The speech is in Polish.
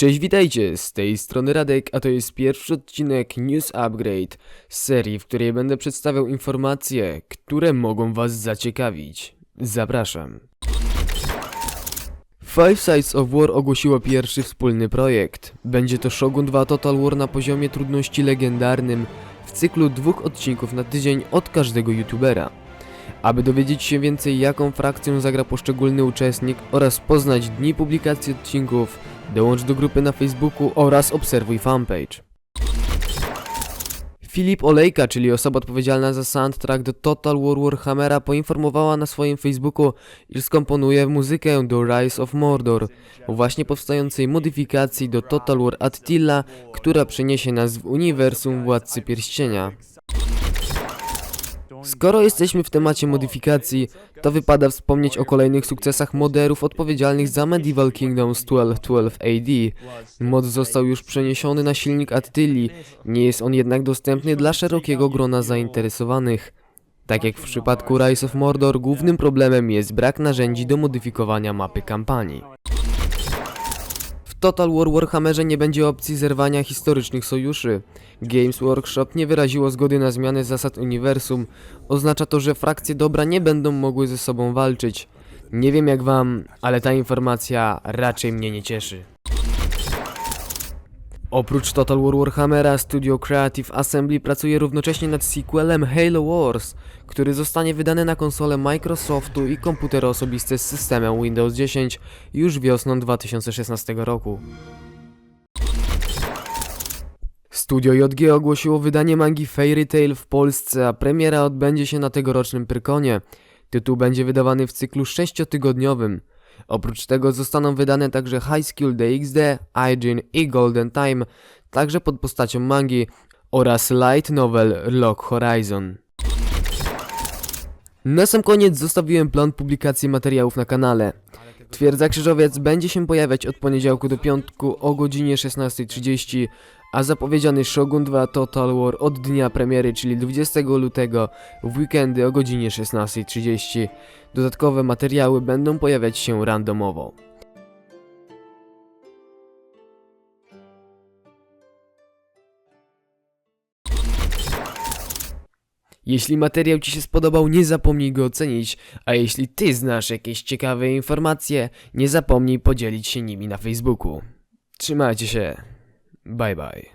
Cześć, witajcie, z tej strony Radek, a to jest pierwszy odcinek News Upgrade serii, w której będę przedstawiał informacje, które mogą was zaciekawić. Zapraszam. Five Sides of War ogłosiło pierwszy wspólny projekt. Będzie to Shogun 2 Total War na poziomie trudności legendarnym w cyklu dwóch odcinków na tydzień od każdego youtubera. Aby dowiedzieć się więcej jaką frakcją zagra poszczególny uczestnik oraz poznać dni publikacji odcinków, dołącz do grupy na Facebooku oraz obserwuj fanpage. Filip Olejka, czyli osoba odpowiedzialna za soundtrack do Total War Warhammera, poinformowała na swoim Facebooku, iż skomponuje muzykę do Rise of Mordor, właśnie powstającej modyfikacji do Total War Attila, która przeniesie nas w uniwersum Władcy Pierścienia. Skoro jesteśmy w temacie modyfikacji, to wypada wspomnieć o kolejnych sukcesach moderów odpowiedzialnych za Medieval Kingdoms 1212 AD. Mod został już przeniesiony na silnik Attili, nie jest on jednak dostępny dla szerokiego grona zainteresowanych. Tak jak w przypadku Rise of Mordor, głównym problemem jest brak narzędzi do modyfikowania mapy kampanii. Total War Warhammerze nie będzie opcji zerwania historycznych sojuszy. Games Workshop nie wyraziło zgody na zmianę zasad uniwersum. Oznacza to, że frakcje dobra nie będą mogły ze sobą walczyć. Nie wiem jak wam, ale ta informacja raczej mnie nie cieszy. Oprócz Total War Warhammera, Studio Creative Assembly pracuje równocześnie nad sequelem Halo Wars, który zostanie wydany na konsole Microsoftu i komputery osobiste z systemem Windows 10 już wiosną 2016 roku. Studio JG ogłosiło wydanie mangi Fairy Tail w Polsce, a premiera odbędzie się na tegorocznym Pyrkonie. Tytuł będzie wydawany w cyklu sześciotygodniowym. Oprócz tego zostaną wydane także High School DxD, Aijin i Golden Time, także pod postacią mangi oraz light novel Lock Horizon. Na sam koniec zostawiłem plan publikacji materiałów na kanale. Twierdza Krzyżowiec będzie się pojawiać od poniedziałku do piątku o godzinie 16.30, a zapowiedziany Shogun 2 Total War od dnia premiery, czyli 20 lutego w weekendy o godzinie 16.30. Dodatkowe materiały będą pojawiać się randomowo. Jeśli materiał Ci się spodobał, nie zapomnij go ocenić, a jeśli Ty znasz jakieś ciekawe informacje, nie zapomnij podzielić się nimi na Facebooku. Trzymajcie się. Bye bye.